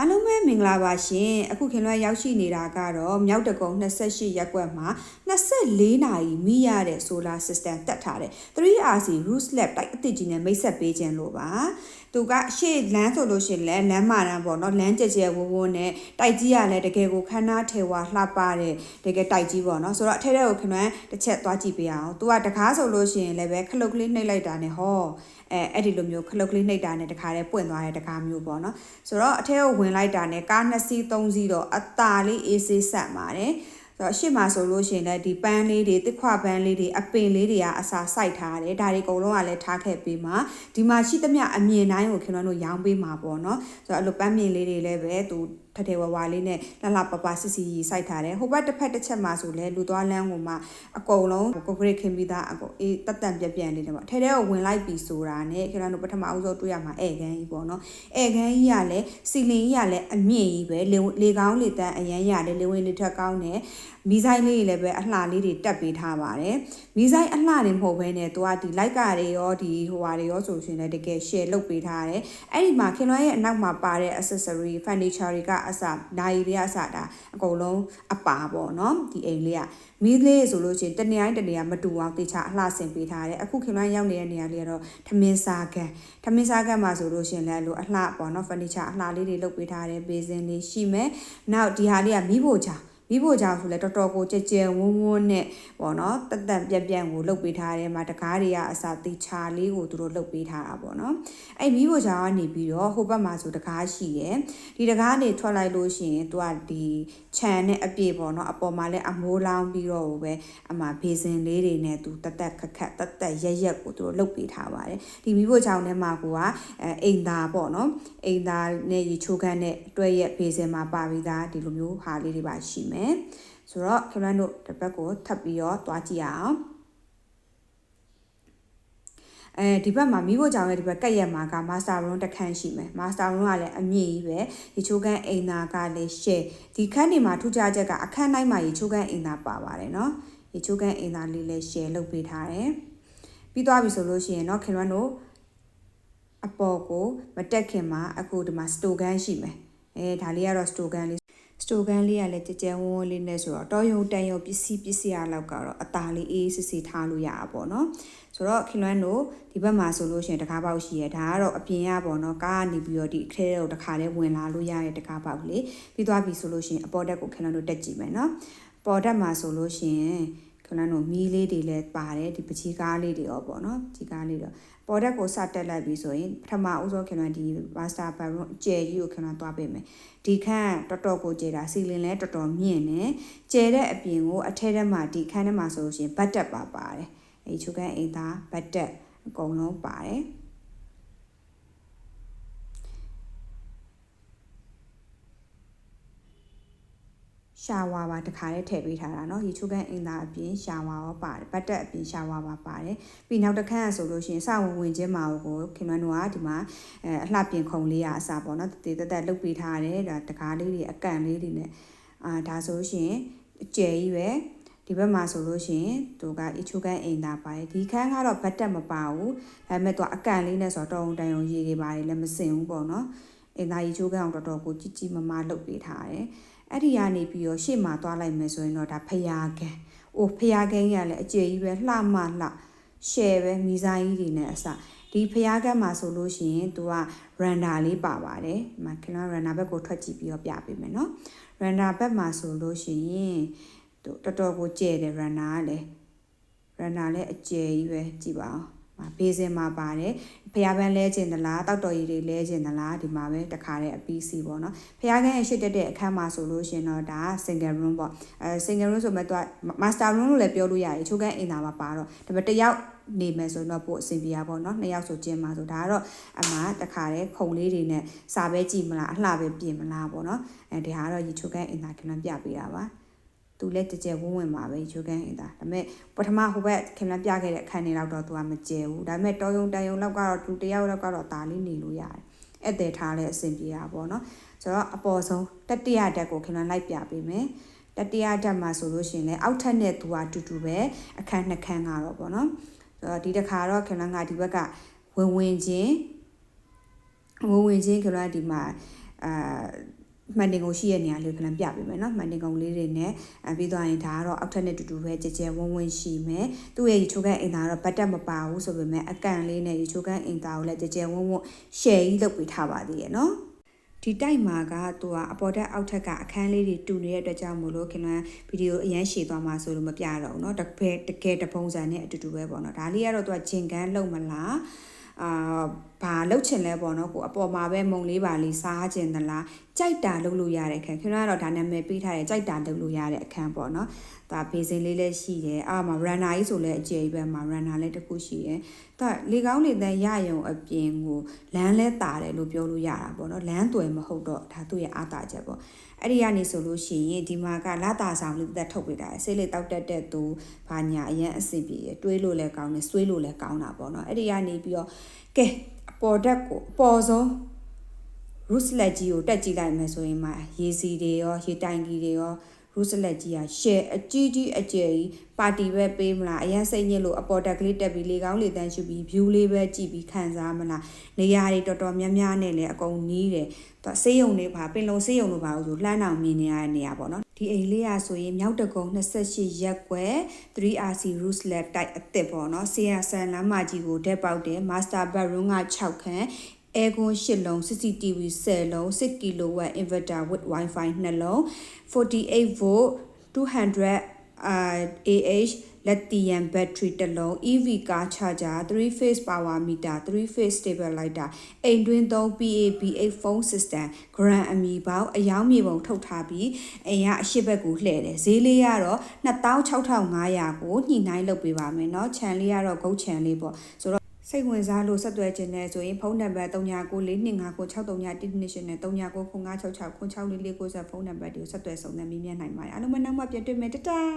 အားလုံးပဲမင်္ဂလာပါရှင်အခုခင်လွှဲရောက်ရှိနေတာကတော့မြောက်တကုံ28ရက်ကွက်မှာ24နာရီမိရတဲ့ solar system တက်ထားတယ် 3RC roof slab တိုက်အသစ်ကြီးနဲ့မိတ်ဆက်ပေးခြင်းလို့ပါ သူကရှေ့လမ်းဆိုလို့ရှိရင်လည်းလမ်းမာတန်းပေါ့နော်လမ်းကြကြဝဝနဲ့တိုက်ကြီးကလည်းတကယ်ကိုခန်းနာထေဝါလှပတဲ့တကယ်တိုက်ကြီးပေါ့နော်ဆိုတော့အထက်ထက်ကိုခင်လွှဲတစ်ချက်သွားကြည့်ပေးအောင်သူကတကားဆိုလို့ရှိရင်လည်းပဲခလုတ်ကလေးနှိပ်လိုက်တာနဲ့ဟောအဲအဲ့ဒီလိုမျိုးခလုတ်ကလေးနှိပ်တာနဲ့တခါတည်းပွင့်သွားတဲ့တကားမျိုးပေါ့နော်ဆိုတော့အထက်ကိုဝင်လိုက်တာနဲ့ကားနှစ်စီးသုံးစီးတော့အตาလေးအေးဆေးဆက်ပါတယ် ဆိုတော့ရှေ့မှာဆိုလို့ရှိရင်လည်းဒီပန်းလေးတွေတစ်ခွပန်းလေးတွေအပင်လေးတွေကအစာစိုက်ထားတယ်ဒါတွေအကုန်လုံးကလည်းထားခဲ့ပေးမှာဒီမှာရှိသမျှအမြင်တိုင်းကိုခင်ဗျားတို့ရောင်းပေးမှာပေါ့နော်ဆိုတော့အဲ့လိုပန်းမြင်လေးတွေလည်းပဲသူ ထထဲဝဝလေးနဲ့လှလှပပစစ်စီရီစိုက်ထားတယ်ဟိုဘက်တစ်ဖက်တစ်ချက်မှာဆိုလဲလူသွားလမ်းကိုမှအကုန်လုံးကိုဂရိတ်ခင်းပြီးသားအကုန်အေးတက်တန်ပြက်ပြက်နေတယ်ပေါ့ထဲထဲကိုဝင်လိုက်ပြီဆိုတာနဲ့ခင်ဗျားတို့ပထမအဦးဆုံးတွေ့ရမှာဧကန်းကြီးပေါ့နော်ဧကန်းကြီးကလည်းစီလင်ကြီးကလည်းအမြင့်ကြီးပဲလေလေကောင်းလေတန်းအရန်ရတယ်လေဝင်လေထက်ကောင်းတယ်မီဆိုင်လေးတွေလည်းပဲအလှလေးတွေတက်ပေးထားပါတယ်မီဆိုင်အလှတွေမဟုတ်ဘဲနဲ့သူကဒီလိုက်ကာတွေရောဒီဟိုဟာတွေရောဆိုရှင်လည်းတကယ် share လုပ်ပေးထားတယ်အဲ့ဒီမှာခင်ဗျားရဲ့အနောက်မှာပါတဲ့ accessory furniture တွေကအစနိုင်တွေကအစဒါအကုန်လုံးအပါပေါ့နော်ဒီအိမ်လေးကမီးလေးဆိုလို့ရှိရင်တနေတိုင်းတနေရာမတူအောင်တေချာအလှဆင်ပေးထားတယ်အခုခင်ဗျားရောက်နေတဲ့နေရာလေးကတော့ထမင်းစားကန်ထမင်းစားကန်မှာဆိုလို့ရှိရင်လည်းလိုအလှပေါ့နော် furniture အလှလေးတွေလုပ်ပေးထားတယ်ဘေးစင်လေးရှိမယ်နောက်ဒီဟာလေးကမီးဖို့ချာ မိဖို့ကြောင့်ဆိုလဲတော်တော်ကိုကြဲကြဲဝန်းဝန်းနဲ့ပေါ့နော်တက်တက်ပြက်ပြက်ကိုလှုပ်ပေးထားတယ်မှာတကားတွေကအစာတေချာလေးကိုသူတို့လှုပ်ပေးထားတာပေါ့နော်အဲ့မိဖို့ကြောင့်ကနေပြီးတော့ဟိုဘက်မှာဆိုတကားရှိတယ်ဒီတကားနေထွက်လိုက်လို့ရှိရင်သူကဒီခြံနဲ့အပြည့်ပေါ့နော်အပေါ်မှာလည်းအမိုးလောင်းပြီးတော့ပဲအမှဘေစင်လေးတွေနဲ့သူတက်တက်ခက်ခက်တက်တက်ရက်ရက်ကိုသူတို့လှုပ်ပေးထားပါတယ်ဒီမိဖို့ကြောင့်ထဲမှာကိုကအိမ်သားပေါ့နော်အိမ်သားနဲ့ရေချိုးခန်းနဲ့တွဲရက်ဘေစင်မှာပါပြီးသားဒီလိုမျိုးဟာလေးတွေပါရှိမယဆိုတော့ခင်ဗျားတို့တစ်ပတ်ကိုထပ်ပြီးတော့တွားကြည့်ရအောင်အဲဒီဘက်မှာမိဖို့ကြောင့်လည်းဒီဘက်ကက်ရက်မှာက master room တစ်ခန်းရှိမယ် master room ကလည်းအမြင့်ကြီးပဲရေချိုးခန်းအိမ်သာကလည်း share ဒီခန်းတွေမှာထူးခြားချက်ကအခန်းတိုင်းမှာရေချိုးခန်းအိမ်သာပါပါတယ်เนาะရေချိုးခန်းအိမ်သာလေးလည်း share လုပ်ပေးထားတယ်ပြီးသွားပြီဆိုလို့ရှိရင်เนาะခင်ဗျားတို့အပေါ်ကိုမတက်ခင်မှာအခုဒီမှာ store gun ရှိမယ်အဲဒါလေးကတော့ store gun လေး စတိုကန်လေးကလည်းကြကြဝန်းဝန်းလေးနဲ့ဆိုတော့တော်ယုံတန်ယုံပစ္စည်းပစ္စည်းအလောက်ကတော့အตาလေးအေးစစ်စစ်ထားလို့ရတာပေါ့နော်ဆိုတော့ခင်လွန်းတို့ဒီဘက်မှာဆိုလို့ရှိရင်တကားပေါက်ရှိရဒါကတော့အပြင်ရပေါ့နော်ကားကနေပြီးတော့ဒီအခဲတော့တခါလေးဝင်လာလို့ရတဲ့တကားပေါက်လေးပြီးသွားပြီဆိုလို့ရှိရင်အပေါ်တက်ကိုခင်လွန်းတို့တက်ကြည့်မယ်နော်ပေါ်တက်မှာဆိုလို့ရှိရင် ခဏတော့မီးလေးတွေလည်းပါတယ်ဒီပချီကားလေးတွေရောပေါ့နော်ကြီးကားလေးတော့ပေါ်တက်ကိုစတက်လိုက်ပြီဆိုရင်ပထမဦးဆုံးခင်ဗျာဒီ master bedroom အကျယ်ကြီးကိုခင်ဗျာသွားပေးမယ်ဒီခန်းတော်တော်ကိုကျယ်တာစီလင်လည်းတော်တော်မြင့်နေကျယ်တဲ့အပြင်ကိုအထက်ထဲမှာဒီခန်းထဲမှာဆိုလို့ရှိရင်ဘတ်တက်ပါပါတယ်အဲချုပ်ကန်အိမ်သားဘတ်တက်အကုန်လုံးပါတယ် ရှာဝါပါတခါလေးထည့်ပေးထားတာเนาะရေချိုးကန်အင်သာအပြင်ရှာဝါရောပါတယ်ဘတ်တက်အပြင်ရှာဝါပါပါတယ်ပြီးနောက်တစ်ခန်းဆိုလို့ရှိရင်စဝင်ဝင်ချင်းမှာကိုခင်မန်တို့ကဒီမှာအဲအလှပြင်ခုံလေးရအစားပေါ့เนาะတည်တက်တက်လုတ်ပေးထားတယ်ဒါတကားလေးတွေအကန့်လေးတွေနဲ့အာဒါဆိုလို့ရှိရင်အကျယ်ကြီးပဲဒီဘက်မှာဆိုလို့ရှိရင်သူကအချိုကန်အိမ်သာပါတယ်ဒီခန်းကတော့ဘတ်တက်မပါဘူးဒါပေမဲ့သူအကန့်လေးနဲ့ဆိုတော့တောင်းတန်ရုံရေးတွေပါတယ်လည်းမစင်ဘူးပေါ့နော်အင်သာရီချိုကန်အောင်တော်တော်ကိုကြီးကြီးမားမားလုပ်ပေးထားတယ် အဲ့ဒီကနေပြီးတော့ရှေ့မှာသွားလိုက်မယ်ဆိုရင်တော့ဒါဖျားကန်။အိုဖျားကန်ကြီးကလည်းအကျယ်ကြီးပဲလှမလှရှယ်ပဲမီဇိုင်းကြီးတွေနဲ့အစဒီဖျားကန်မှာဆိုလို့ရှိရင်သူက render လေးပါပါတယ်။ဒီမှာခင်ဗျာ render ဘက်ကိုထွက်ကြည့်ပြီးတော့ပြပေးမယ်နော်။ render ဘက်မှာဆိုလို့ရှိရင်တော်တော်ကိုကျယ်တယ် runner ကလည်း runner လည်းအကျယ်ကြီးပဲကြည့်ပါဦးမှာ ဘေးစင်မှာပါတယ်ဖျားပန်းလဲခြင်းသလားတောက်တော်ရည်တွေလဲခြင်းသလားဒီမှာပဲတခါတည်းအပီးစီပေါ့နော်ဖျားခန်းအရှိတက်တဲ့အခန်းမှာဆိုလို့ရှင်တော့ဒါ single room ပေါ့အဲ single room ဆိုမဲ့တော့ master room လို့လည်းပြောလို့ရတယ်ချိုးခန်းအိမ်သာမှာပါတော့ဒါပေမဲ့တယောက်နေမယ်ဆိုတော့ပို့အဆင်ပြေရပါတော့နှစ်ယောက်ဆိုကျင်းမှာဆိုဒါကတော့အမှတခါတည်းခုံလေးတွေနဲ့စာပဲကြည့်မလားအလှပဲပြင်မလားပေါ့နော်အဲဒီဟာကတော့ရေချိုးခန်းအိမ်သာခဏပြပေးတာပါ သူလည်းကြကြဝန်းဝင်ပါပဲယူကန်ဟင်တာဒါပေမဲ့ပထမဟိုဘက်ခင်ဗျပြခဲ့တဲ့အခန်းတွေတော့သူကမကျဲဘူးဒါပေမဲ့တော်ယုံတန်ယုံလောက်ကတော့သူတယောက်လောက်ကတော့ဒါလေးနေလို့ရတယ်ဧည့်သည်ထားလဲအဆင်ပြေတာပေါ့နော်ဆိုတော့အပေါ်ဆုံးတတိယဓာတ်ကိုခင်ဗျလိုက်ပြပေးမယ်တတိယဓာတ်မှာဆိုလို့ရှိရင်လည်းအောက်ထပ်နဲ့သူကအတူတူပဲအခန်းနှစ်ခန်းကတော့ပေါ့နော်ဆိုတော့ဒီတစ်ခါတော့ခင်ဗျငါဒီဘက်ကဝင်ဝင်ချင်းဝင်ဝင်ချင်းခင်ဗျဒီမှာအာ မှန်တင်ကုန်ရှိရဲ့နေရာလေးခဏပြပေးမယ်เนาะမှန်တင်ကုန်လေးတွေနဲ့အပြီးသွားရင်ဒါကတော့အောက်ထက်နဲ့တူတူပဲကြဲကြဲဝန်းဝန်းရှိမယ်သူ့ရဲ့ရေချိုးကန်အင်သားကတော့ဘတ်တက်မပါဘူးဆိုပေမဲ့အကန်လေးနဲ့ရေချိုးကန်အင်သားကိုလည်းကြဲကြဲဝန်းဝန်း share ကြီးလုပ်ပေးထားပါသေးရဲ့เนาะဒီတိုက်မှာကသူကအပေါ်တက်အောက်ထက်ကအခန်းလေးတွေတူနေတဲ့အတွက်ကြောင့်မို့လို့ခင်ဗျာဗီဒီယိုအရန်ရှည်သွားမှာဆိုလို့မပြတော့ဘူးเนาะတကယ်တကယ်တပုံစံနဲ့အတူတူပဲပေါ့เนาะဒါလေးကတော့သူကဂျင်ကန်းလုံမလား အာဘာလှုပ်ချင်လဲပေါ့နော်ကိုအပေါ်မှာပဲမုံလေးပါလေးစားချင်သလားကြိုက်တာလုပ်လို့ရတဲ့အခန်းခင်ဗျားကတော့ဒါနာမည်ပေးထားတယ်ကြိုက်တာလုပ်လို့ရတဲ့အခန်းပေါ့နော်ဒါဘေးစင်လေးလည်းရှိတယ်အာမှာ runner ကြီးဆိုလည်းအကျယ်ကြီးပဲမှာ runner လည်းတစ်ခုရှိတယ်ဒါလေကောင်းလေတန်းရယုံအပြင်ကိုလမ်းလဲတာတယ်လို့ပြောလို့ရတာပေါ့နော်လမ်းသွယ်မဟုတ်တော့ဒါသူ့ရဲ့အားတာချက်ပေါ့ အဲ့ဒီကနေဆိုလို့ရှိရင်ဒီမှာကလာတာဆောင်လေးသက်ထုတ်ပေးတာဆေးလေးတောက်တက်တဲ့သူဘာညာအရင်အဆင်ပြေတယ်တွေးလို့လည်းကောင်းတယ်ဆွေးလို့လည်းကောင်းတာပေါ့နော်အဲ့ဒီကနေပြီးတော့ကဲအပေါ်ဓာတ်ကိုအပေါ်ဆုံး roots လက်ကြီးကိုတက်ကြည့်လိုက်မယ်ဆိုရင်မှရေစီတွေရောရေတိုင်ကြီးတွေရော roots လက်ကြီးက share အကြီးကြီးအကျယ်ကြီးပါတီပဲပေးမလားအရင်စိတ်ညစ်လို့အပေါ်တက်ကလေးတက်ပြီးလေကောင်းလေတန်းရှုပြီး view လေးပဲကြည့်ပြီးခံစားမလားနေရာတွေတော်တော်များများနဲ့လည်းအကုန်နီးတယ်သူဆေးရုံတွေပါပင်လုံဆေးရုံတွေပါလို့ဆိုလှမ်းအောင်မြင်နေရတဲ့နေရာပေါ့နော်ဒီအိမ်လေးရဆိုရင်မြောက်တကုံ28ရက်ကွယ် 3RC Roots Lab တိုက်အစ်စ်ပေါ့နော်ဆေးရဆန်လမ်းမကြီးကိုတက်ပေါက်တယ် Master Bedroom က6ခန်း aircon 8လုံး CCTV 10လုံး6 kW inverter with wifi 2လုံး48 volt 200 uh, AH lithium battery တစ်လုံး EV car charger 3 phase power meter 3 phase stabilizer အိမ်တွင်းသုံး PAB8 phone system grand အမီပေါင်းအယောင်းမြေပုံထုတ်ထားပြီးအိမ်ကအရှိဘက်ကိုလှည့်တယ်ဈေးလေးကတော့26500ကိုညှိနှိုင်းလုပ်ပေးပါမယ်เนาะခြံလေးကတော့ဂုတ်ခြံလေးပေါ့ဆိုတော့ စိတ်ဝင်စားလို့ဆက်သွယ်ခြင်းနဲ့ဆိုရင်ဖုန်းနံပါတ်3942596331နဲ့399566964490ဖုန်းနံပါတ်တွေကိုဆက်သွယ်ဆောင်ရွက်မြင်မြန်နိုင်ပါတယ်အားလုံးမနောက်မှပြန်တွေ့မယ်တတား